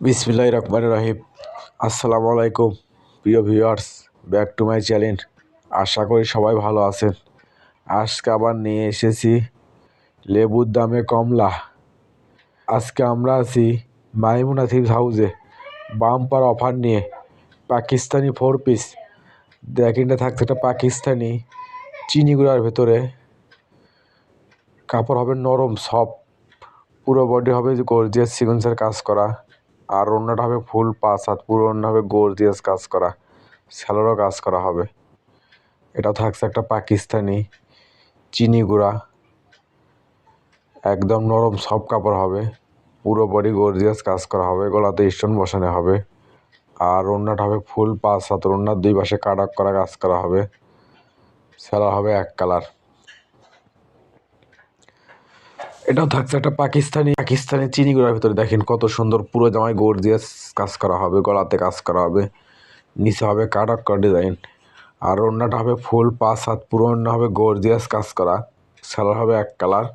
বিসমিল্লাহ রহমান রহিম। আসসালামু আলাইকুম, প্রিয় viewers, back to my channel. আশা করি সবাই ভালো আছেন। আজকে আবার নিয়ে এসেছি লেবুর দামে কমলা। আজকে আমরা আছি মাইমুনা থিপস হাউসে বাম্পার অফার নিয়ে পাকিস্তানি ফোর পিস দেখেনটা থাকছে একটা পাকিস্তানি চিনিগুড়ার ভেতরে। কাপড় হবে নরম সফট পুরো বডি হবে গর্জিয়াস সিকোয়েন্সের কাজ করা। আর অন্যটা হবে ফুল পাঁচ হাত, পুরো অন্য হবে গর্জিয়াস কাজ করা, স্যালোরও কাজ করা হবে। এটা থাকছে একটা পাকিস্তানি চিনি গুঁড়া। একদম নরম সব কাপড় হবে, পুরো বডি গর্জিয়াস কাজ করা হবে, গলাতে স্টোন বসানো হবে। আর অন্যটা হবে ফুল পাঁচ হাত, অন্যার দুই পাশে কাটাক করা কাজ করা হবে। স্যালার হবে এক কালার। এটাও থাকছে একটা পাকিস্তানি পাকিস্তানি চিনি ভিতরে দেখেন কত সুন্দর পুরো জামায় গর্জিয়াস কাজ করা হবে, গলাতে কাজ করা হবে, নিচে হবে কাটাক করা ডিজাইন, আর অন্যটা হবে ফুল পাঁচ হাত, পুরো অন্য হবে গর্জিয়াস কাজ করা, সালোয়ার হবে এক কালার,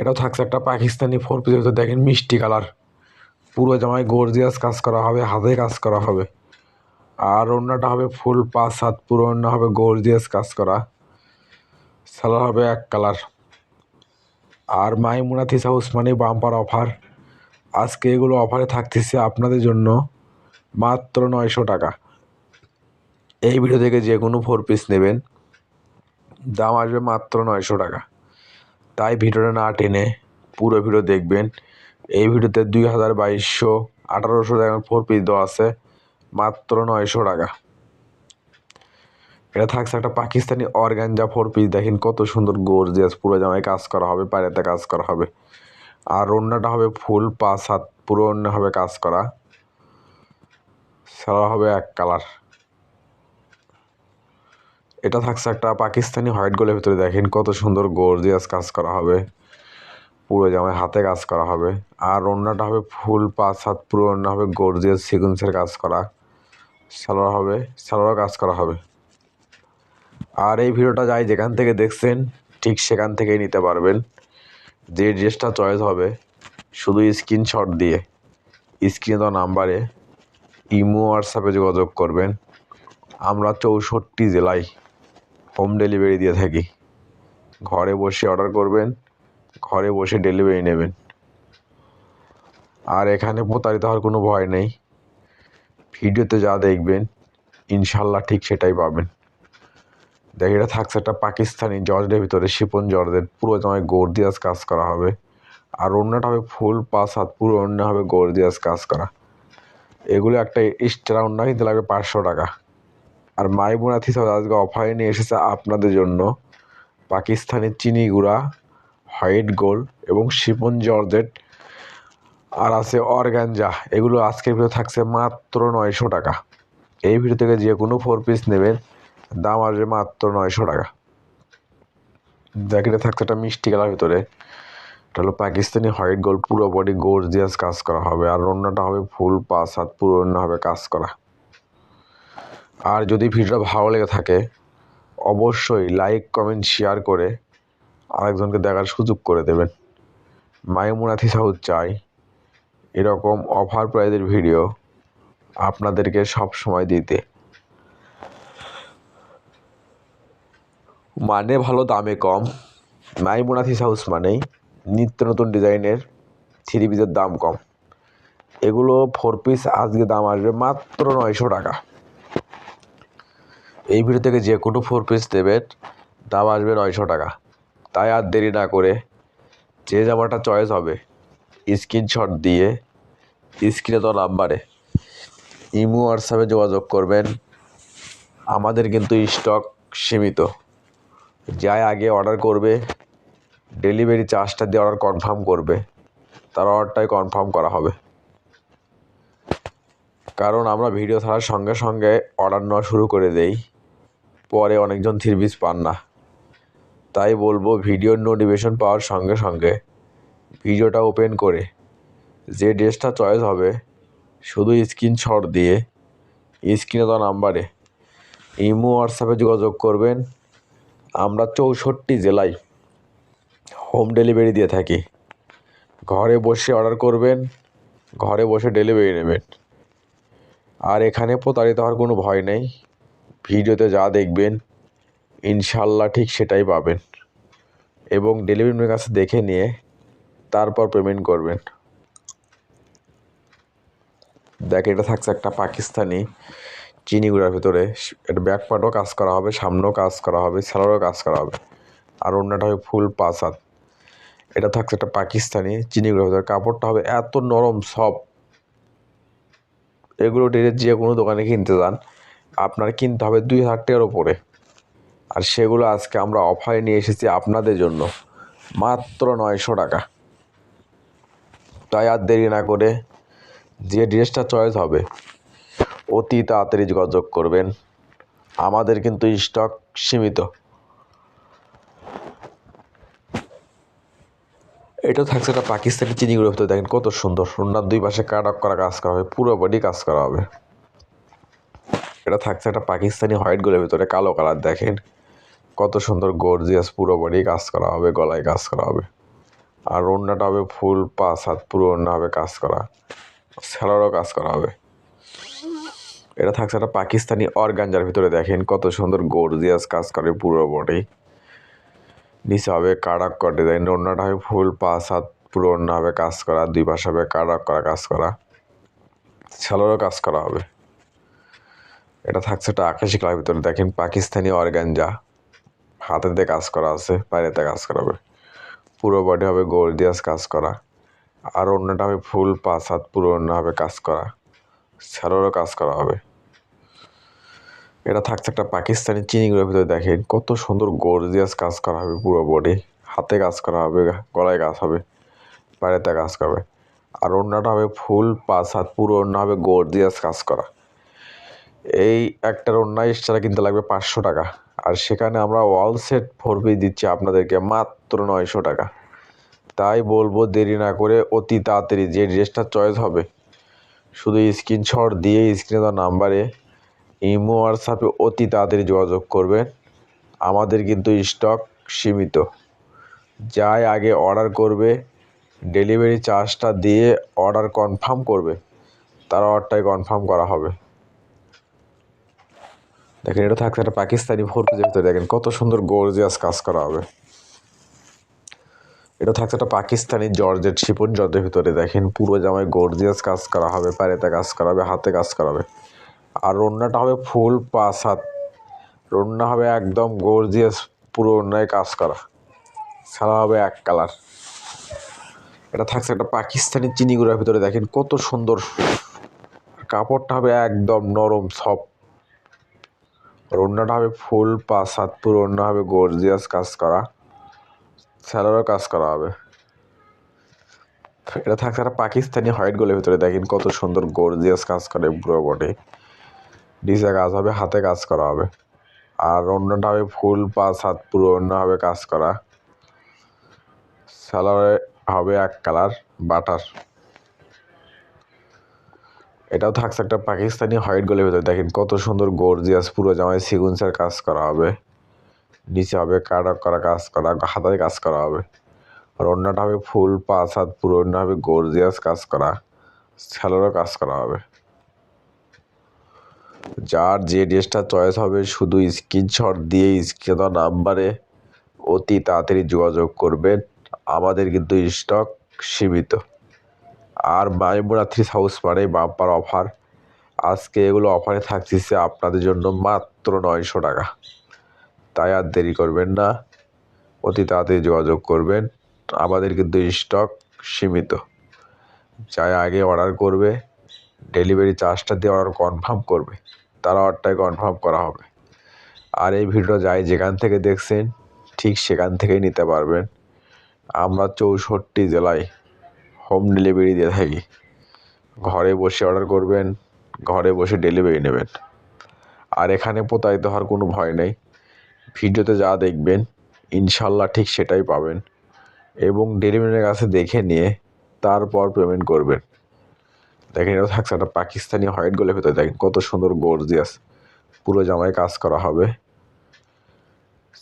এটাও থাকছে একটা পাকিস্তানি ফোর পিসের ভিতরে দেখেন মিষ্টি কালার, পুরো জামায় গর্জিয়াস কাজ করা হবে, হাতে কাজ করা হবে, আর অন্যটা হবে ফুল পাঁচ হাত, পুরো অন্য হবে গর্জিয়াস কাজ করা, সালোয়ার হবে এক কালার। আর মাইমুনা থিসা উসমানি বাম্পার অফার। আজকে এগুলো অফারে থাকতেছে আপনাদের জন্য মাত্র নয়শো টাকা। এই ভিডিও থেকে যে কোনো ফোর পিস নেবেন, দাম আসবে মাত্র নয়শো টাকা। তাই ভিডিওটা না টেনে পুরো ভিডিও দেখবেন। এই ভিডিওতে দুই হাজার বাইশশো আঠারোশো টাকা ফোর পিস দেওয়া আছে, মাত্র নয়শো টাকা। এটা থাকছে একটা পাকিস্তানি অর্গানজা ফোর পিস দেখেন কত সুন্দর গর্জিয়াস পুরো জামায় কাজ করা হবে, পায়রাতে কাজ করা হবে। আর অন্যটা হবে ফুল, পাঁচ হাত, পুরো অন্য হবে কাজ করা। সারা হবে এক কালার। এটা থাকছে একটা পাকিস্তানি হোয়াইট গোলের ভিতরে, দেখেন কত সুন্দর গর্জিয়াস কাজ করা হবে। পুরো জামায় হাতে কাজ করা হবে। আর অন্যটা হবে ফুল, পাঁচ হাত, পুরো অন্য হবে গর্জিয়াস সিকুয়েন্সের কাজ করা। সালোয়ার হবে সালোয়ার কাজ করা হবে। আর এই ভিডিওটা যাই যেখান থেকে দেখছেন, ঠিক সেখান থেকেই নিতে পারবেন। যে ড্রেসটা চয়েস হবে, শুধু স্ক্রিনশট দিয়ে। স্ক্রিনে দেওয়া নাম্বারে ইমো, হোয়াটসঅ্যাপে যোগাযোগ করবেন। আমরা চৌষট্টি জেলায় হোম ডেলিভারি দিয়ে থাকি। ঘরে বসে অর্ডার করবেন, ঘরে বসে ডেলিভারি নেবেন। আর এখানে প্রতারিত হওয়ার কোনো ভয় নেই। ভিডিওতে যা দেখবেন, ইনশাল্লাহ ঠিক সেটাই পাবেন। দেখ, এটা থাকছে একটা পাকিস্তানি জর্জের ভিতরে, শিপন জর্জের। পুরো জামায় গর্দিয়াস কাজ করা হবে। আর অন্যটা হবে ফুল পাঁচ হাত, পুরো অন্য হবে গর্দিয়াস কাজ করা। এগুলো একটা এক্সট্রা অন্য কিনতে লাগবে পাঁচশো টাকা। আর মাইবুনা থিসা আজকে অফারে নিয়ে এসেছে আপনাদের জন্য পাকিস্তানি চিনি গুঁড়া, হোয়াইট গোল্ড এবং শিপন জর্জেট আর আছে অর্গানজা এগুলো আজকের ভিডিও থাকছে মাত্র নয়শো টাকা। এই ভিডিও থেকে যে কোনো ফোর পিস নেবেন। দাম আসবে মাত্র নয়শো টাকা। জ্যাকেটে থাকছে একটা মিষ্টি কালার ভিতরে। এটা হলো পাকিস্তানি হোয়াইট গোল্ড পুরো বডি গর্জিয়াস কাজ করা হবে। আর অন্যটা হবে ফুল পাঁচ হাত পুরো অন্য হবে কাজ করা। আর যদি ভিডিওটা ভালো লেগে থাকে, অবশ্যই লাইক কমেন্ট শেয়ার করে আরেকজনকে দেখার সুযোগ করে দেবেন। মাইমুনাথি সাউথ চাই। এরকম অফার প্রাইজের ভিডিও আপনাদেরকে সব সময় দিতে। মানে ভালো, দামে কম। মাইমুনাথিস হাউস মানেই নিত্য নতুন ডিজাইনের থ্রি পিসের দাম কম। এগুলো ফোর পিস আজকে দাম আসবে মাত্র নয়শো টাকা। এই ভিডিও থেকে যে কোনো ফোর পিস দেবেন, দাম আসবে নয়শো টাকা। তাই আর দেরি না করে যে জামাটা চয়েস হবে স্ক্রিনশট দিয়ে স্ক্রিনে তো নাম্বারে ইমো হোয়াটসঅ্যাপে যোগাযোগ করবেন। আমাদের কিন্তু স্টক সীমিত। যাই আগে অর্ডার করবে ডেলিভারি চার্জটা দিয়ে অর্ডার কনফার্ম করবে, তার অর্ডারটাই কনফার্ম করা হবে। কারণ আমরা ভিডিও ছাড়ার সঙ্গে সঙ্গে অর্ডার নেওয়া শুরু করে দেই, পরে অনেকজন থ্রি পিস পান না। তাই বলব ভিডিওর নোটিফিকেশন পাওয়ার সঙ্গে সঙ্গে ভিডিওটা ওপেন করে, যে ড্রেসটা চয়েস হবে, শুধু স্ক্রিনশট দিয়ে স্ক্রিনে দেওয়া নাম্বারে ইমো হোয়াটসঅ্যাপে যোগাযোগ করবেন আমরা চৌষট্টি জেলায় হোম ডেলিভারি দিয়ে থাকি। ঘরে বসে অর্ডার করবেন, ঘরে বসে ডেলিভারি নেবেন। আর এখানে প্রতারিত হওয়ার কোনো ভয় নেই। ভিডিওতে যা দেখবেন ইনশাল্লাহ ঠিক সেটাই পাবেন। এবং ডেলিভারি কাছে দেখে নিয়ে তারপর পেমেন্ট করবেন। দেখ, এটা থাকছে একটা পাকিস্তানি চিনিগুড়ার ভিতরে এটা ব্যাক পার্টও কাজ করা হবে, সামনেও কাজ করা হবে স্যালোরও কাজ করা হবে। আর অন্যটা হবে ফুল হাত এটা থাকছে একটা পাকিস্তানি চিনিগুড়ার ভিতরে। কাপড়টা হবে এত নরম, সব। এগুলো ডেরে যে কোনো দোকানে কিনতে যান, আপনার কিনতে হবে দুই হাজার টাকার ওপরে আর সেগুলো আজকে আমরা অফারে নিয়ে এসেছি আপনাদের জন্য। মাত্র নয়শো টাকা। তাই আর দেরি না করে যে ড্রেসটা চয়েস হবে অতি তাড়াতাড়ি যোগাযোগ করবেন। আমাদের কিন্তু স্টক সীমিত। এটা থাকছে একটা পাকিস্তানি চিনিগুলোর ভিতরে দেখেন কত সুন্দর। সুন্দর দুই পাশে কাট অফ করা কাজ করা হবে, পুরো বডি কাজ করা হবে। এটা থাকছে একটা পাকিস্তানি হোয়াইট গোলের ভিতরে কালো কালার দেখেন। কত সুন্দর গর্জিয়াস পুরো বডি কাজ করা হবে, গলায় কাজ করা হবে। আর ওড়নাটা হবে ফুল পাঁচ হাত, পুরো ওড়না হবে কাজ করা। স্যালোরও কাজ করা হবে। এটা থাকছে একটা পাকিস্তানি অর্গানজার ভিতরে দেখেন কত সুন্দর গর্জিয়াস কাজ করে পুরো বডি নিচে হবে কাড়াক করা ডিজাইন ওড়নাটা হবে ফুল পাঁচ হাত পুরো ওড়না হবে কাজ করা, দুই পাশে হবে কাড়াক করা কাজ করা। স্যালোরও কাজ করা হবে। এটা থাকছে একটা আকাশি কালার ভিতরে, দেখেন পাকিস্তানি অর্গানজা হাতেতে কাজ করা আছে বাইরেতে কাজ করা হবে। পুরো বডি হবে গর্জিয়াস কাজ করা। আর অন্যটা হবে ফুল পাঁচ হাত পুরো অন্য হবে কাজ করা। স্যালোরও কাজ করা হবে। এটা থাকছে একটা পাকিস্তানি চিনিগুলোর ভিতরে, দেখেন। কত সুন্দর গর্জিয়াস কাজ করা হবে পুরো বডি হাতে কাজ করা হবে, গলায় কাজ হবে বাইরেতে কাজ করবে। আর অন্যটা হবে ফুল পাঁচ হাত, পুরো অন্য হবে গর্জিয়াস কাজ করা। এই একটার অন্য এক্সট্রা কিনতে লাগবে পাঁচশো টাকা। আর সেখানে আমরা ওয়াল সেট ফোর পিস দিচ্ছি আপনাদেরকে মাত্র নয়শো টাকা। তাই বলব দেরি না করে অতি তাড়াতাড়ি যে ড্রেসটা চয়েস হবে, শুধু স্ক্রিনশট দিয়ে স্ক্রিনে দেওয়া নাম্বারে ইমো, হোয়াটসঅ্যাপে অতি তাড়াতাড়ি যোগাযোগ করবেন। আমাদের কিন্তু স্টক সীমিত। যাই আগে অর্ডার করবে, ডেলিভারি চার্জটা দিয়ে অর্ডার কনফার্ম করবে, তার অর্ডারটাই কনফার্ম করা হবে। দেখেন, এটা থাকছে একটা পাকিস্তানি ফোর ভিতরে। দেখেন, কত সুন্দর গর্জিয়াস কাজ করা হবে। এটা থাকছে একটা পাকিস্তানি জর্জেট শিপন জর্জের ভিতরে। দেখেন, পুরো জামায় গর্জিয়াস কাজ করা হবে, পায়েতে কাজ করা হবে, হাতে কাজ করা হবে। আর রন্নাটা হবে ফুল পাঁচ হাত। রন্না হবে একদম গর্জিয়াস পুরো অন্যায় কাজ করা। ছাড়া হবে এক কালার এটা থাকছে একটা পাকিস্তানি চিনিগুড়ার ভিতরে, দেখেন কত সুন্দর। কাপড়টা হবে একদম নরম সফট রন্নাটা হবে ফুল পাঁচ হাত, পুরো অন্য হবে গর্জিয়াস কাজ করা। স্যালারও কাজ করা হবে। এটা থাকছে একটা পাকিস্তানি হোয়াইট গোলের ভিতরে, দেখেন কত সুন্দর গর্জিয়াস কাজ করে পুরো বডি ডিসে কাজ হবে, হাতে কাজ করা হবে। আর অন্যটা হবে ফুল পাঁচ, হাত পুরো অন্য হবে কাজ করা। স্যালোরে হবে এক কালার বাটার। এটাও থাকছে একটা পাকিস্তানি হোয়াইট গোলের ভিতরে। দেখেন কত সুন্দর গর্জিয়াস পুরো জামায় সিগুন্সের কাজ করা হবে। নিচে হবে কাটা করা কাজ করা, হাতায় কাজ করা হবে। আর অন্যটা হবে ফুল পাঁচ, হাত পুরো অন্য হবে গর্জিয়াস কাজ করা। স্যালোরও কাজ করা হবে। যার যে ড্রেসটা চয়েস হবে শুধু স্ক্রিনশট দিয়ে স্ক্রিন নাম্বারে অতি তাড়াতাড়ি যোগাযোগ করবেন। আমাদের কিন্তু স্টক সীমিত। আর মাইমুনা থ্রি হাউস মানে বাম্পার অফার আজকে এগুলো অফারে থাকতেছে আপনাদের জন্য মাত্র নয়শো টাকা। তাই আর দেরি করবেন না। অতি তাড়াতাড়ি যোগাযোগ করবেন। আমাদের কিন্তু স্টক সীমিত। যাই আগে অর্ডার করবে ডেলিভারি চার্জটা দিয়ে অর্ডার কনফার্ম করবে। তার অর্ডারটাই কনফার্ম করা হবে। আর এই ভিডিও যাই যেখান থেকে দেখছেন, ঠিক সেখান থেকেই নিতে পারবেন। আমরা চৌষট্টি জেলায় হোম ডেলিভারি দিয়ে থাকি। ঘরে বসে অর্ডার করবেন, ঘরে বসে ডেলিভারি নেবেন। আর এখানে প্রতারিত হওয়ার কোনো ভয় নেই। ভিডিওতে যা দেখবেন, ইনশাল্লাহ ঠিক সেটাই পাবেন। এবং ডেলিভারির কাছে দেখে নিয়ে তারপর পেমেন্ট করবেন। দেখেন এটা থাকছে একটা পাকিস্তানি হোয়াইট গোলের ভেতরে, দেখেন কত সুন্দর গর্জিয়াস পুরো জামায় কাজ করা হবে।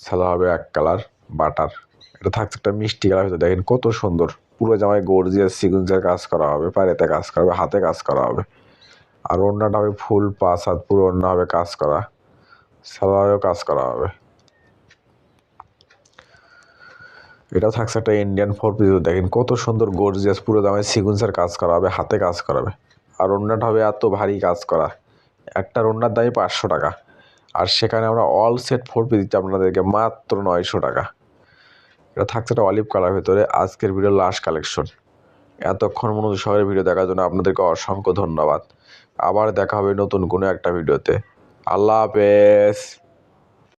সালা হবে এক কালার বাটার এটা থাকছে একটা মিষ্টি কালার ভেতরে, দেখেন কত সুন্দর। পুরো জামায় গর্জিয়াস সিকুয়েন্সের কাজ করা হবে, পায়েতে কাজ করা হবে, হাতে কাজ করা হবে। আর ওড়নাটা হবে ফুল পাঁচ হাত, পুরো ওড়না হবে কাজ করা। সালোয়ারেও কাজ করা হবে। এটাও থাকছে একটা ইন্ডিয়ান ফোর পিস দেখেন কত সুন্দর গর্জিয়াস পুরো দামে সিকুয়েন্সের কাজ করা হবে, হাতে কাজ করা হবে। আর ওড়নাটা হবে এত ভারী কাজ করা। একটা ওড়নার দামই পাঁচশো টাকা। আর সেখানে আমরা অল সেট ফোর পিস দিচ্ছি আপনাদেরকে, মাত্র নয়শো টাকা। এটা থাকছে একটা অলিভ কালার ভেতরে, আজকের ভিডিও লাস্ট কালেকশন এতক্ষণ মনোযোগ শহরের ভিডিও দেখার জন্য আপনাদেরকে অসংখ্য ধন্যবাদ। আবার দেখা হবে নতুন কোনো একটা ভিডিওতে আল্লাহ হাফেজ।